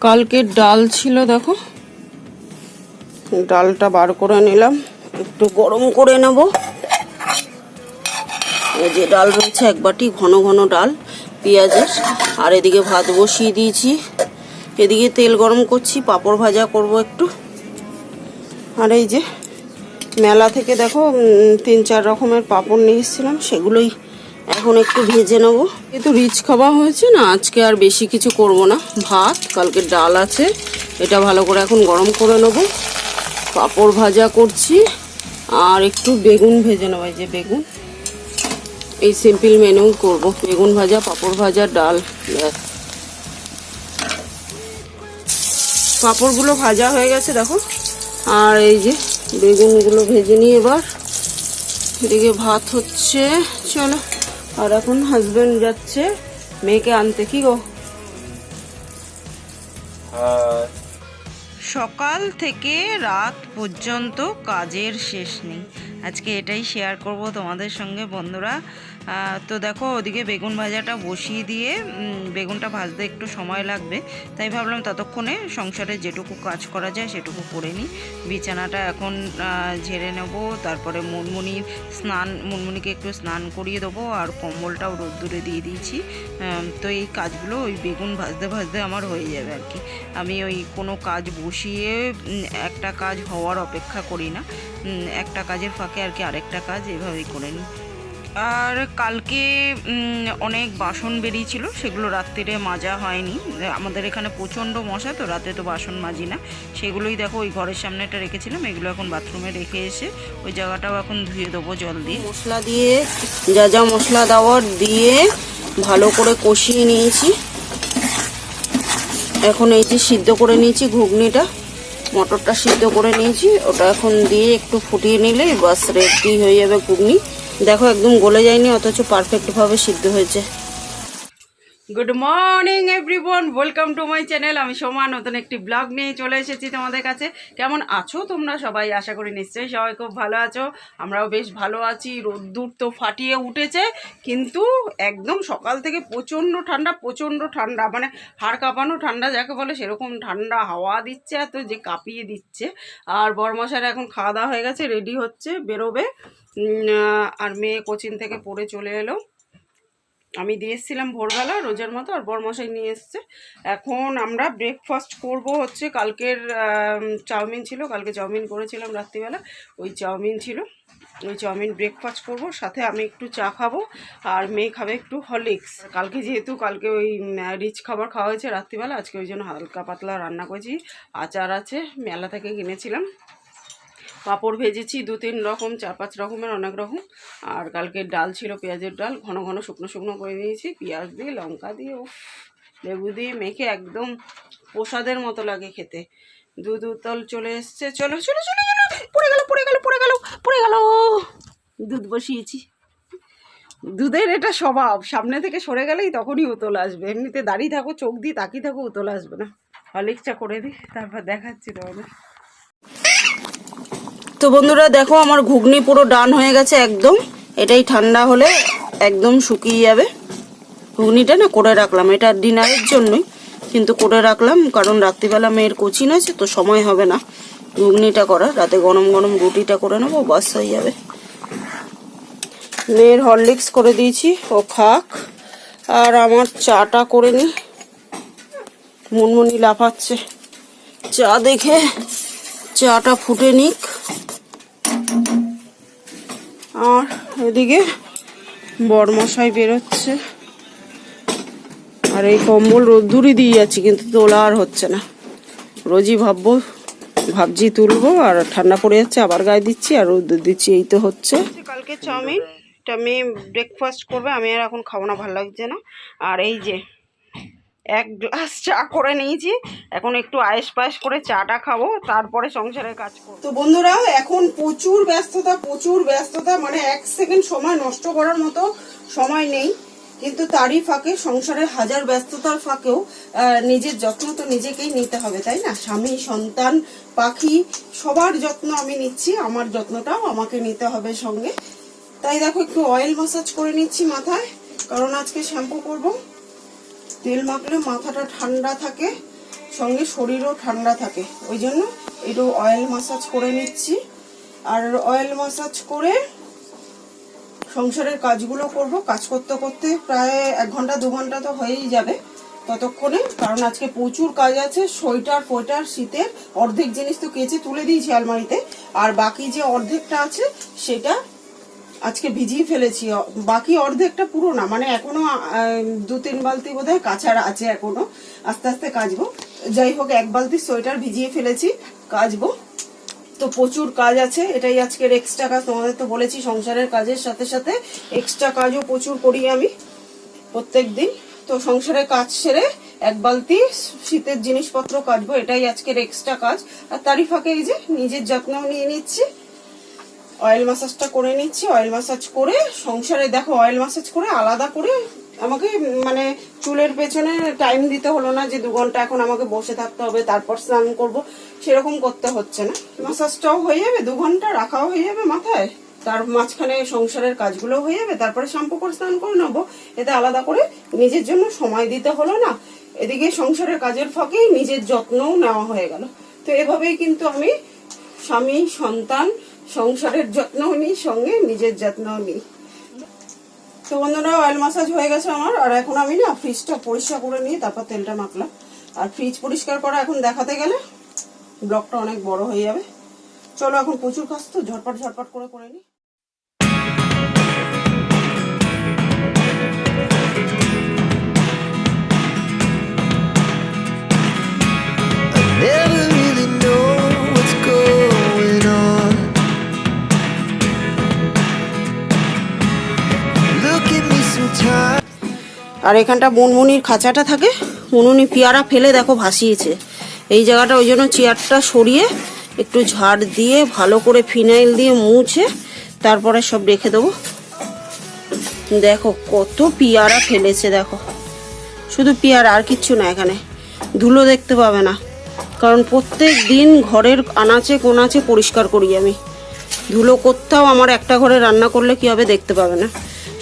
কালকের ডাল ছিল, দেখো। ডালটা বার করে নিলাম। একটু গরম করে নেব। যে ডাল রয়েছে, এক বাটি ঘন ঘন ডাল, পেঁয়াজের। আর এদিকে ভাত বসিয়ে দিয়েছি। এদিকে তেল গরম করছি, পাঁপড় ভাজা করব একটু। আর এই যে মেলা থেকে, দেখো তিন চার রকমের পাঁপড় নিয়ে এসেছিলাম, সেগুলোই এখন একটু ভেজে নেব। যেহেতু রিচ খাওয়া হয়েছে না, আজকে আর বেশি কিছু করব না। ভাত, কালকে ডাল আছে, এটা ভালো করে এখন গরম করে নেব। পাঁপড় ভাজা করছি, আর একটু বেগুন ভেজে নেব, এই যে বেগুন। এই সিম্পল মেনু করব, বেগুন ভাজা, পাঁপড় ভাজা, ডাল পাঁপড়গুলো ভাজা হয়ে গেছে, দেখো। আর এই যে বেগুনগুলো ভেজে নিই এবার। এদিকে ভাত হচ্ছে, চলো। আর এখন হাজবেন্ড যাচ্ছে মেয়েকে আনতে কি গো? সকাল থেকে রাত পর্যন্ত কাজের শেষ নেই। আজকে এটাই শেয়ার করব তোমাদের সঙ্গে বন্ধুরা। তো দেখো, ওদিকে বেগুন ভাজাটা বসিয়ে দিয়ে বেগুনটা ভাজতে একটু সময় লাগবে। তাই ভাবলাম ততক্ষণে সংসারে যেটুকু কাজ করা যায় সেটুকু করে নিই। বিছানাটা এখন ঝেড়ে নেব, তারপরে মুনমুনি স্নান, মুনমুনিকে একটু স্নান করিয়ে দেবো, আর কম্বলটাও রোদ্দুরে দিয়ে দিয়েছি। তো এই কাজগুলো ওই বেগুন ভাজতে ভাজতে আমার হয়ে যাবে আর কি। আমি ওই কোনো কাজ বসিয়ে একটা কাজ হওয়ার অপেক্ষা করি না। একটা কাজের ফাঁকে আর কি আরেকটা কাজ এভাবেই করে নিই। আর কালকে অনেক বাসন বেরিয়েছিল, সেগুলো রাত্রিরে মাজা হয়নি। আমাদের এখানে প্রচণ্ড মশা, তো রাতে তো বাসন মাজি না। সেগুলোই দেখো ওই ঘরের সামনেটা রেখেছিলাম, এগুলো এখন বাথরুমে রেখে এসে ওই জায়গাটাও এখন ধুয়ে দেবো জল দিয়ে। মশলা দিয়ে, যা যা মশলা দেওয়ার দিয়ে ভালো করে কষিয়ে নিয়েছি। এখন এই যে সিদ্ধ করে নিয়েছি ঘুগনিটা, মটরটা সিদ্ধ করে নিয়েছি, ওটা এখন দিয়ে একটু ফুটিয়ে নিলে বাস রেডি হয়ে যাবে ঘুগনি। দেখো একদম গলে যায়নি অথচ পারফেক্টভাবে সিদ্ধ হয়েছে। Good morning everyone welcome to my channel আমি সোমা, নতুন একটি ব্লগ নিয়ে চলে এসেছি তোমাদের কাছে। কেমন আছো তোমরা সবাই? আশা করি নিশ্চয়ই সবাই খুব ভালো আছো। আমরাও বেশ ভালো আছি। রোদ্দুর তো ফাটিয়ে উঠেছে, কিন্তু একদম সকাল থেকে প্রচণ্ড ঠান্ডা প্রচণ্ড ঠান্ডা। মানে হাড় কাঁপানো ঠান্ডা, যাকে বলে সেরকম ঠান্ডা হাওয়া দিচ্ছে এত যে কাঁপিয়ে দিচ্ছে। আর বরমশার এখন খাওয়া দাওয়া হয়ে গেছে রেডি হচ্ছে, বেরোবে। আর মেয়ে কোচিন থেকে পড়ে চলে এলো। আমি দিয়ে এসেছিলাম ভোরবেলা রোজার মতো আর বরমশাই নিয়ে এসছে। এখন আমরা ব্রেকফাস্ট করব হচ্ছে কালকের চাউমিন ছিল, কালকে চাউমিন করেছিলাম রাত্রিবেলা, ওই চাউমিন ছিল। ওই চাউমিন ব্রেকফাস্ট করব, সাথে আমি একটু চা খাব আর মেয়ে খাবে একটু হরলিক্স কালকে যেহেতু কালকে ওই রিচ খাবার খাওয়া হয়েছে রাত্রিবেলা, আজকে ওই জন্য হালকা পাতলা রান্না করেছি। আচার আছে, মেলা থেকে কিনেছিলাম। পাঁপড় ভেজেছি, দু তিন রকম, চার পাঁচ রকমের অনেক রকম। আর কালকে ডাল ছিল পেঁয়াজের ডাল, ঘন ঘন শুকনো শুকনো করে দিয়েছি পেঁয়াজ দিয়ে, লঙ্কা দিয়ে ও লেবু দিয়ে মেখে একদম প্রসাদের মতো লাগে খেতে। দুধ উতল চলে এসছে, চলো চলো চলো চলো, পড়ে গেল পড়ে গেল পড়ে গেল পড়ে গেল। দুধ বসিয়েছি। দুধের এটা স্বভাব, সামনে থেকে সরে গেলেই তখনই উতল আসবে। এমনিতে দাঁড়িয়ে থাকো, চোখ দিয়ে তাকিয়ে থাকো, উতল আসবে না। হলিক্সটা করে দিই, তারপর দেখাচ্ছি তোমাদের। তো বন্ধুরা দেখো আমার ঘুগনি পুরো ডান হয়ে গেছে একদম। এটাই ঠান্ডা হলে একদম শুকিয়ে যাবে। ঘুগনিটা না করে রাখলাম, এটা ডিনারের জন্যই। কিন্তু করে রাখলাম কারণ রাত্রিবেলা মেয়ের কোচিন আছে তো সময় হবে না। ঘুগনিটা করার, রাতে গরম গরম রুটিটা করে নেব, বাস হয়ে যাবে। মেয়ের হরলিক্স করে দিয়েছি, ও খাক। আর আমার চাটা করে নি। মুনমুনি লাফাচ্ছে। চা দেখে চাটা ফুটে নিক আর এদিকে বরমশাই বেরোচ্ছে। আর এই কম্বল রোদ্দুরই দিয়ে যাচ্ছি, কিন্তু তোলা আর হচ্ছে না। রোজই ভাববো, ভাবছি তুলবো, আর ঠান্ডা পড়ে যাচ্ছে, আবার গায়ে দিচ্ছি, আর রোদ্দুর দিচ্ছি, এই তো হচ্ছে। কালকে চাউমিন মেয়ে ব্রেকফাস্ট করবে, আমি আর এখন খাব না, ভালো লাগছে না। আর এই যে এক গ্লাস চা করে নিয়েছি এখন একটু আয়েস পায়েস করে চাটা খাব, তারপরে সংসারের কাজ করব। তো বন্ধুরা, এখন প্রচুর ব্যস্ততা প্রচুর ব্যস্ততা মানে এক সেকেন্ড সময় নষ্ট করার মতো সময় নেই। কিন্তু তারই ফাঁকে সংসারের হাজার ব্যস্ততার ফাঁকেও নিজের যত্ন তো নিজেকেই নিতে হবে, তাই না? স্বামী, সন্তান, পাখি, সবার যত্ন আমি নিচ্ছি, আমার যত্নটাও আমাকে নিতে হবে সঙ্গে। তাই দেখো, একটু অয়েল মাসাজ করে নিচ্ছি মাথায়, কারণ আজকে শ্যাম্পু করব। তেল মাখলে মাথাটা ঠান্ডা থাকে, সঙ্গে শরীরও ঠান্ডা থাকে। ওই জন্য একটু অয়েল মাসাজ করে নিচ্ছি। আর অয়েল মাসাজ করে সংসারের কাজগুলো করব। কাজ করতে করতে প্রায় এক ঘণ্টা, দু ঘণ্টা তো হয়েই যাবে ততক্ষণে। কারণ আজকে প্রচুর কাজ আছে, সোয়েটার, ফোয়েটার, শীতের অর্ধেক জিনিস তো কেচে তুলে দিয়েছি আলমারিতে। আর বাকি যে অর্ধেকটা আছে, সেটা আজকে ভিজিয়ে ফেলেছি। বাকি অর্ধেকটা পুরো না মানে এখনও দু তিন বালতি বোধহয় কাচার আছে এখনও। আস্তে আস্তে কাচবো। যাই হোক, এক বালতি সোয়েটার ভিজিয়ে ফেলেছি, কাচবো। তো প্রচুর কাজ আছে, এটাই আজকের এক্সট্রা কাজ। তোমাদের তো বলেছি, সংসারের কাজের সাথে সাথে এক্সট্রা কাজও প্রচুর করি আমি প্রত্যেক দিন। তো সংসারের কাজ সেরে এক বালতি শীতের জিনিসপত্র কাটবো এটাই আজকের এক্সট্রা কাজ। আর তারই ফাঁকে এই যে নিজের যত্নও নিয়ে নিচ্ছি। অয়েল ম্যাসাজটা করে নিচ্ছি অয়েল ম্যাসাজ করে সংসারে দেখো অয়েল ম্যাসাজ করে আলাদা করে আমাকে মানে চুলের পেছনে টাইম দিতে হলো না যে দু ঘণ্টা এখন আমাকে বসে থাকতে হবে, তারপর স্নান করব, সেরকম করতে হচ্ছে না। ম্যাসাজটাও হয়ে যাবে, দু ঘণ্টা রাখাও হয়ে যাবে মাথায়, তার মাঝখানে সংসারের কাজগুলো হয়ে যাবে, তারপরে শ্যাম্পু করে স্নান করে নেব, এতে আলাদা করে নিজের জন্য সময় দিতে হলো না, এদিকে সংসারের কাজের ফাঁকেই নিজের যত্নও নেওয়া হয়ে গেল। তো এভাবেই কিন্তু আমি স্বামী, সন্তান সংসারের যত্নও নিই সঙ্গে নিজের যত্নও নিই তো বন্ধুরা অয়েল মাসাজ হয়ে গেছে আমার, আর এখন আমি না ফ্রিজটা পরিষ্কার করে নিয়ে তারপর তেলটা মাখলাম। আর ফ্রিজ পরিষ্কার করা এখন দেখাতে গেলে ব্লকটা অনেক বড় হয়ে যাবে। চলো এখন প্রচুর কাজ তো, ঝটপট ঝটপট করে করে নিই। আর এখানটা মুনমুনির খাঁচাটা থাকে। মুনমুনি পেয়ারা ফেলে দেখো ভাসিয়েছে। এই জায়গাটা ওই জন্য চেয়ারটা সরিয়ে একটু ঝাড় দিয়ে ভালো করে ফিনাইল দিয়ে মুছে তারপরে সব রেখে দেবো। দেখো কত পেয়ারা ফেলেছে দেখো। শুধু পেয়ারা, আর কিচ্ছু না এখানে। ধুলো দেখতে পাবে না। কারণ প্রত্যেক দিন ঘরের আনাচে কোনাচে পরিষ্কার করি আমি। ধুলো কোথাও আমার একটা ঘরে রান্না করলে কি হবে দেখতে পাবে না।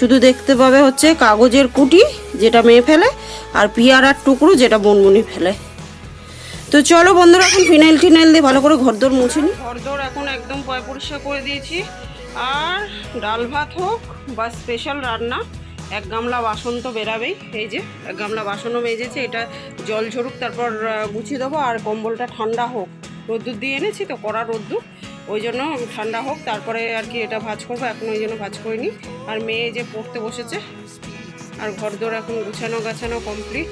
শুধু দেখতে পাবে হচ্ছে কাগজের কুটি, যেটা মেয়ে ফেলে, আর পিয়ারার টুকরো, যেটা বনবনি ফেলে। তো চলো বন্ধুরা, এখন ফিনাইল টিনাইল দিয়ে ভালো করে ঘরদোর মুছে নি। ঘরদোর এখন একদম পয় পরিষ্কার করে দিয়েছি। আর ডাল ভাত হোক বা স্পেশাল রান্না, এক গামলা বাসন তো বেরাবেই। এই যে, এক গামলা বাসনও মেজেছে, এটা জল ঝরুক, তারপর গুছিয়ে দেবো। আর কম্বলটা ঠান্ডা হোক। রোদ্দুর দিয়ে এনেছি তো, কড়া রোদ্দুর। ওই জন্য ঠান্ডা হোক, তারপরে আর কি এটা ভাজ করব, এখন ওই জন্য ভাজ করিনি। আর মেয়ে যে পড়তে বসেছে, আর ঘরদোর এখন গুছানো গাছানো কমপ্লিট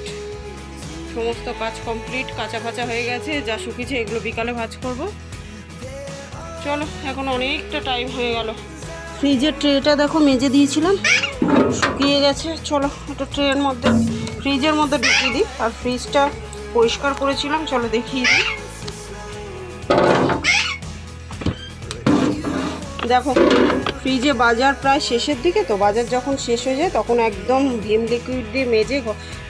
সমস্ত কাজ কমপ্লিট কাঁচা ফাচা হয়ে গেছে, যা শুকিয়েছে এগুলো বিকালে ভাজ করব। চলো, এখন অনেকটা টাইম হয়ে গেল। ফ্রিজের ট্রেটা দেখো, মেজে দিয়েছিলাম, শুকিয়ে গেছে। চলো, একটা ট্রের মধ্যে, ফ্রিজের মধ্যে ঢুকিয়ে দিই। আর ফ্রিজটা পরিষ্কার করেছিলাম, চলো দেখিয়ে দিই। দেখো, ফ্রিজে বাজার প্রায় শেষের দিকে তো, বাজার যখন শেষ হয়ে যায় তখন একদম ভিম লিকুইড দিয়ে মেজে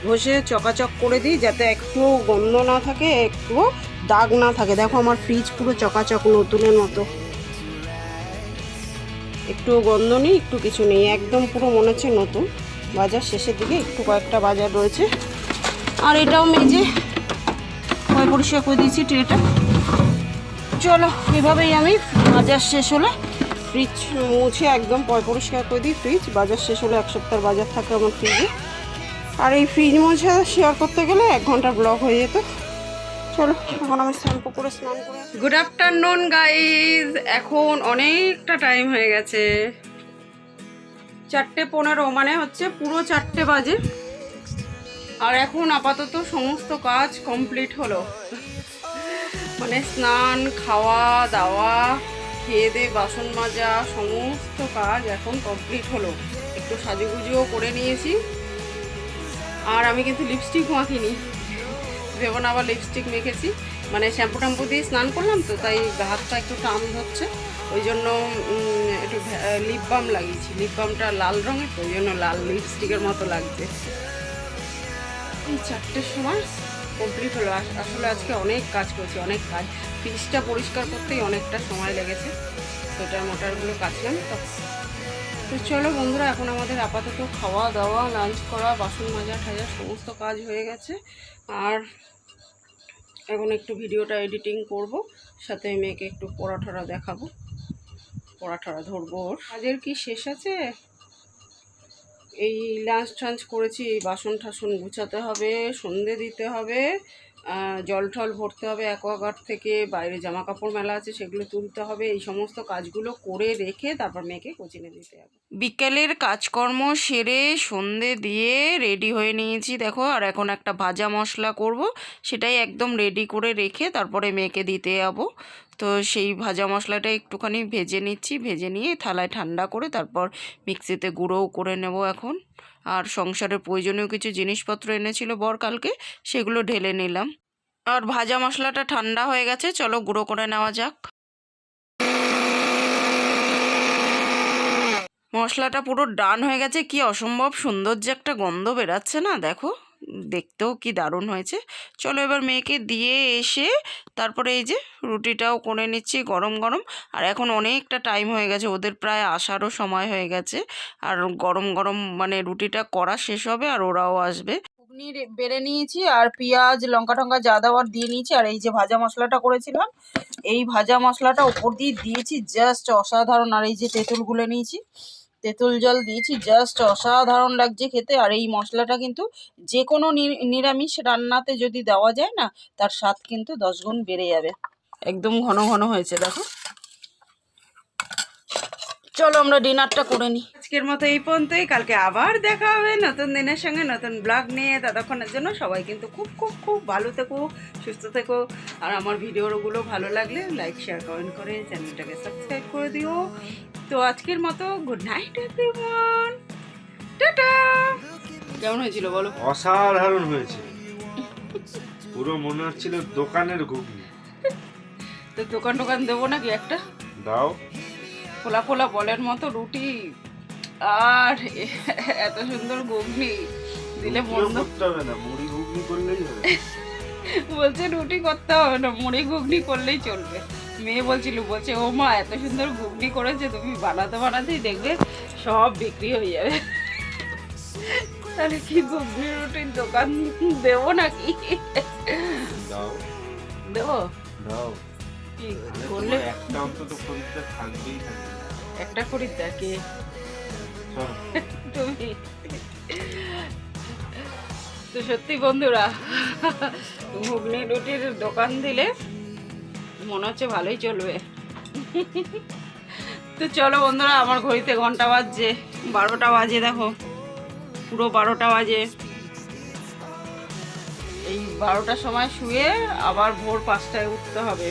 ঘষে চকাচক করে দিই যাতে একটু গন্ধ না থাকে, একটুও দাগ না থাকে। দেখো আমার ফ্রিজ পুরো চকাচক, নতুনের মতো। একটু গন্ধ নেই, একটু কিছু নেই, একদম পুরো মনে হচ্ছে নতুন। বাজার শেষের দিকে একটু কয়েকটা বাজার রয়েছে। আর এটাও মেজে পয় পরিষ্কার করে দিয়েছি ট্রেটা। চলো, এভাবেই আমি বাজার শেষ হলে ফ্রিজ মুছে একদম পরিষ্কার করে দিই। ফ্রিজ বাজার শেষ হলে এক সপ্তাহ বাজার থাকে আমার ফ্রিজে আর এই ফ্রিজ মোছা শেয়ার করতে গেলে এক ঘণ্টা ব্লক হয়ে যেত। চলো, এখন আমি শ্যাম্পু করে স্নান করে গুড আফটারনুন গাইজ এখন অনেকটা টাইম হয়ে গেছে। চারটে পনেরো মানে হচ্ছে পুরো চারটে বাজে। আর এখন আপাতত সমস্ত কাজ কমপ্লিট হলো। মানে স্নান, খাওয়া, দাওয়া খেয়ে দিয়ে বাসন মাজা, সমস্ত কাজ এখন কমপ্লিট হলো। একটু সাজুগুজুও করে নিয়েছি। আর আমি কিন্তু লিপস্টিক মাখিনি। ভেবো না, আবার লিপস্টিক মেখেছি। মানে শ্যাম্পু ট্যাম্পু দিয়ে স্নান করলাম তো, তাই হাতটা একটু টান ধরছে। ওই জন্য একটু লিপ বাম লাগিয়েছি। লিপ বামটা লাল রঙের ওই জন্য লাল লিপস্টিকের মতো লাগছে। এই চারটের সময় কমপ্লিট হলো। আসলে আজকে অনেক কাজ করেছি, অনেক কাজ। ফ্রিজটা পরিষ্কার করতেই অনেকটা সময় লেগেছে। সোয়েটার মোটারগুলো কাচলাম। তো তো চলো বন্ধুরা, এখন আমাদের আপাতত খাওয়া দাওয়া লাঞ্চ করা, বাসন মাজা ঠাজা সমস্ত কাজ হয়ে গেছে। আর এখন একটু ভিডিওটা এডিটিং করব, সাথে মেয়েকে একটু পড়াঠরা দেখাবো। পড়াঠরা ধরবো ওর। কাজের কি শেষ আছে? এই লাঞ্চ টাঞ্চ করেছি, এই বাসন ঠাসন গুছাতে হবে, সন্ধে দিতে হবে জল টল ভরতে হবে অ্যাকোয়াগার্ড থেকে, বাইরে জামা কাপড় মেলা আছে সেগুলো তুলতে হবে, এই সমস্ত কাজগুলো করে রেখে তারপর মেয়েকে কোচিনে দিতে হবে। বিকেলের কাজকর্ম সেরে সন্ধে দিয়ে রেডি হয়ে নিয়েছি, দেখো, আর এখন একটা ভাজা মশলা করব, সেটাই একদম রেডি করে রেখে তারপরে মেয়েকে দিতে যাব। তো সেই ভাজা মশলাটা একটুখানি ভেজে নিচ্ছি। ভেজে নিয়ে থালায় ঠান্ডা করে তারপর মিক্সিতে গুঁড়োও করে নেব এখন। আর সংসারের প্রয়োজনীয় কিছু জিনিসপত্র এনেছিল বর কালকে, সেগুলো ঢেলে নিলাম। আর ভাজা মশলাটা ঠান্ডা হয়ে গেছে, চলো গুঁড়ো করে নেওয়া যাক। মশলাটা পুরো ডান হয়ে গেছে, কি অসম্ভব সুন্দর যে একটা গন্ধ বেরাচ্ছে না, দেখো। দেখতেও কি দারুণ হয়েছে। চলো এবার মেয়েকে দিয়ে এসে তারপরে এই যে রুটিটাও করে নিচ্ছি গরম গরম। আর এখন অনেকটা টাইম হয়ে গেছে, ওদের প্রায় আসারও সময় হয়ে গেছে। আর গরম গরম মানে রুটিটা করা শেষ হবে আর ওরাও আসবে। ঘুগনি বেড়ে নিয়েছি আর পেঁয়াজ, লঙ্কা, টঙ্কা যা দেওয়ার দিয়ে নিয়েছি। আর এই যে ভাজা মশলাটা করেছিলাম, এই ভাজা মশলাটা ওপর দিয়ে দিয়েছি জাস্ট অসাধারণ। আর এই যে তেঁতুল গুলে নিয়েছি তেঁতুল জল দিয়েছি জাস্ট অসাধারণ লাগছে খেতে। আর এই মশলাটা কিন্তু যে কোনো নিরামিষ রান্নাতে যদি দেওয়া যায় না, তার স্বাদ কিন্তু দশগুণ বেড়ে যাবে। একদম ঘন ঘন হয়েছে, দেখো। চলো আমরা ডিনারটা করে নিই আজকের মতো এই পর্যন্তই। কালকে আবার দেখা হবে নতুন দিনের সঙ্গে নতুন ব্লগ নিয়ে। ততক্ষণের জন্য সবাই কিন্তু খুব খুব খুব ভালো থেকো সুস্থ থেকো। আর আমার ভিডিওগুলো ভালো লাগলে লাইক শেয়ার কমেন্ট করে চ্যানেলটাকে সাবস্ক্রাইব করে দিও। তো আজকের মতো গুড নাইট এভরিওয়ান টাটা! কেমন হয়েছিল বলো? অসাধারণ হয়েছে। পুরো মনে হচ্ছিল দোকানের ঘুগনি। তো দোকান টোকান দেবো নাকি একটা? দাও। ফোলা ফোলা বলের মতো রুটি। আর এত সুন্দর ঘুগনি দিলে বলছে রুটি করতে হবে না মুড়ি ঘুগনি করলেই চলবে। মেয়ে বলছিল বলছে ও মা এত সুন্দর ঘুগনি করেছে তুমি বানাতে বানাতেই দেখবে সব বিক্রি হয়ে যাবে। তাহলে কি ঘুগনি রুটির দোকান দেবো নাকি? দাও। দেবো? করলে একটা অন্তত খরিদ্দার থাকবেই থাকবে। একটা করি দেখে। তুমি। তো সত্যি বন্ধুরা ঘুগনি রুটির দোকান দিলে মনে হচ্ছে ভালোই চলবে। তো চলো বন্ধুরা আমার ঘড়িতে ঘণ্টা বাজছে বারোটা বাজে দেখো। পুরো বারোটা বাজে। এই বারোটার সময় শুয়ে আবার ভোর পাঁচটায় উঠতে হবে।